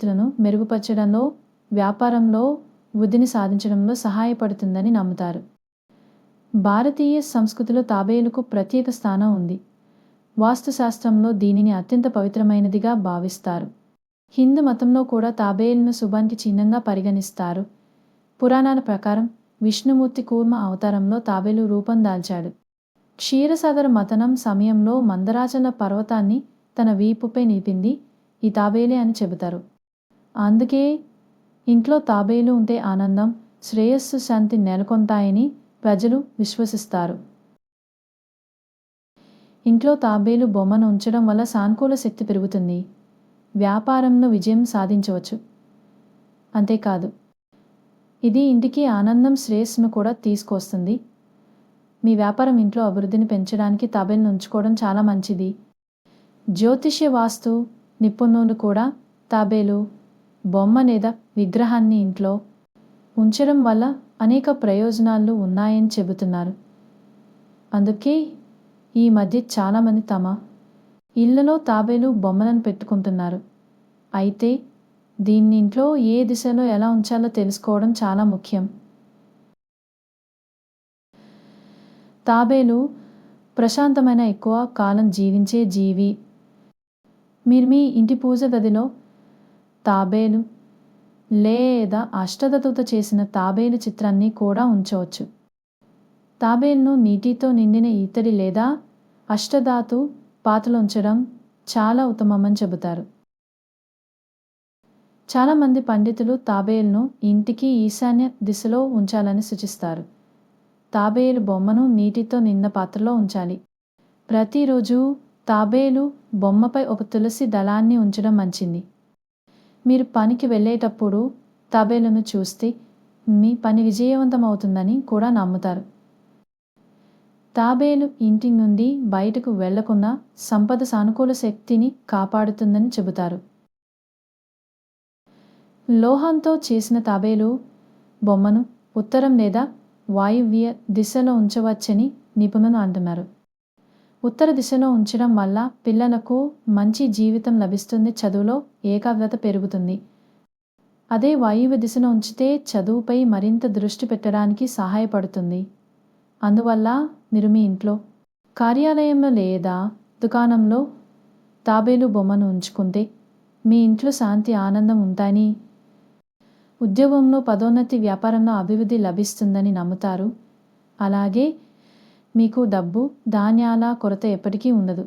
పరిస్థితులను మెరుగుపరచడంలో వ్యాపారంలో వృద్ధిని సాధించడంలో సహాయపడుతుందని నమ్ముతారు. భారతీయ సంస్కృతిలో తాబేలుకు ప్రత్యేక స్థానం ఉంది. వాస్తుశాస్త్రంలో దీనిని అత్యంత పవిత్రమైనదిగా భావిస్తారు. హిందూ మతంలో కూడా తాబేలును శుభానికి చిహ్నంగా పరిగణిస్తారు. పురాణాల ప్రకారం విష్ణుమూర్తి కూర్మ అవతారంలో తాబేలు రూపం దాల్చాడు. క్షీరసాగర మతనం సమయంలో మందరాచల పర్వతాన్ని తన వీపుపై నిలిపింది ఈ తాబేలే అని చెబుతారు. అందుకే ఇంట్లో తాబేలు ఉంటే ఆనందం శ్రేయస్సు శాంతి నెలకొంతాయని ప్రజలు విశ్వసిస్తారు. ఇంట్లో తాబేలు బొమ్మను ఉంచడం వల్ల సానుకూల శక్తి పెరుగుతుంది. వ్యాపారంలో విజయం సాధించవచ్చు. అంతేకాదు ఇది ఇంటికి ఆనందం శ్రేయస్సును కూడా తీసుకొస్తుంది. మీ వ్యాపారం ఇంట్లో అభివృద్ధిని పెంచడానికి తాబేలును ఉంచుకోవడం చాలా మంచిది. జ్యోతిష్య వాస్తు నిపుణులు కూడా తాబేలు బొమ్మ లేదా విగ్రహాన్ని ఇంట్లో ఉంచడం వల్ల అనేక ప్రయోజనాలు ఉన్నాయని చెబుతున్నారు. అందుకే ఈ మధ్య చాలామంది తమ ఇళ్ళలో తాబేలు బొమ్మలను పెట్టుకుంటున్నారు. అయితే దీన్ని ఇంట్లో ఏ దిశలో ఎలా ఉంచాలో తెలుసుకోవడం చాలా ముఖ్యం. తాబేలు ప్రశాంతమైన ఎక్కువ కాలం జీవించే జీవి. మీరు మీ ఇంటి పూజ గదిలో తాబేలు. లేదా అష్టదతుతో చేసిన తాబేలు చిత్రాన్ని కూడా ఉంచవచ్చు. తాబేలును నీటితో నిండిన ఈతడి లేదా అష్టధాతు పాత్రలు ఉంచడం చాలా ఉత్తమమని చెబుతారు. చాలామంది పండితులు తాబేలును ఇంటికి ఈశాన్య దిశలో ఉంచాలని సూచిస్తారు. తాబేలు బొమ్మను నీటితో నిన్న పాత్రలో ఉంచాలి. ప్రతిరోజు తాబేలు బొమ్మపై ఒక తులసి దళాన్ని ఉంచడం మంచిది. మీరు పనికి వెళ్ళేటప్పుడు తాబేలును చూస్తే మీ పని విజయవంతం అవుతుందని కూడా నమ్ముతారు. తాబేలు ఇంటి నుండి బయటకు వెళ్ళకుండా సంపద సానుకూల శక్తిని కాపాడుతుందని చెబుతారు. లోహంతో చేసిన తాబేలు బొమ్మను ఉత్తరం లేదా వాయువ్య దిశలో ఉంచవచ్చని నిపుణులు అంటున్నారు. ఉత్తర దిశలో ఉంచడం వల్ల పిల్లలకు మంచి జీవితం లభిస్తుంది చదువులో ఏకాగ్రత పెరుగుతుంది. అదే వాయువ్య దిశను ఉంచితే చదువుపై మరింత దృష్టి పెట్టడానికి సహాయపడుతుంది. అందువల్ల మీరు మీ ఇంట్లో కార్యాలయంలో లేదా దుకాణంలో తాబేలు బొమ్మను ఉంచుకుంటే మీ ఇంట్లో శాంతి ఆనందం ఉంటాయని ఉద్యోగంలో పదోన్నతి వ్యాపారంలో అభివృద్ధి లభిస్తుందని నమ్ముతారు. అలాగే మీకు డబ్బు ధాన్యాల కొరత ఎప్పటికీ ఉండదు.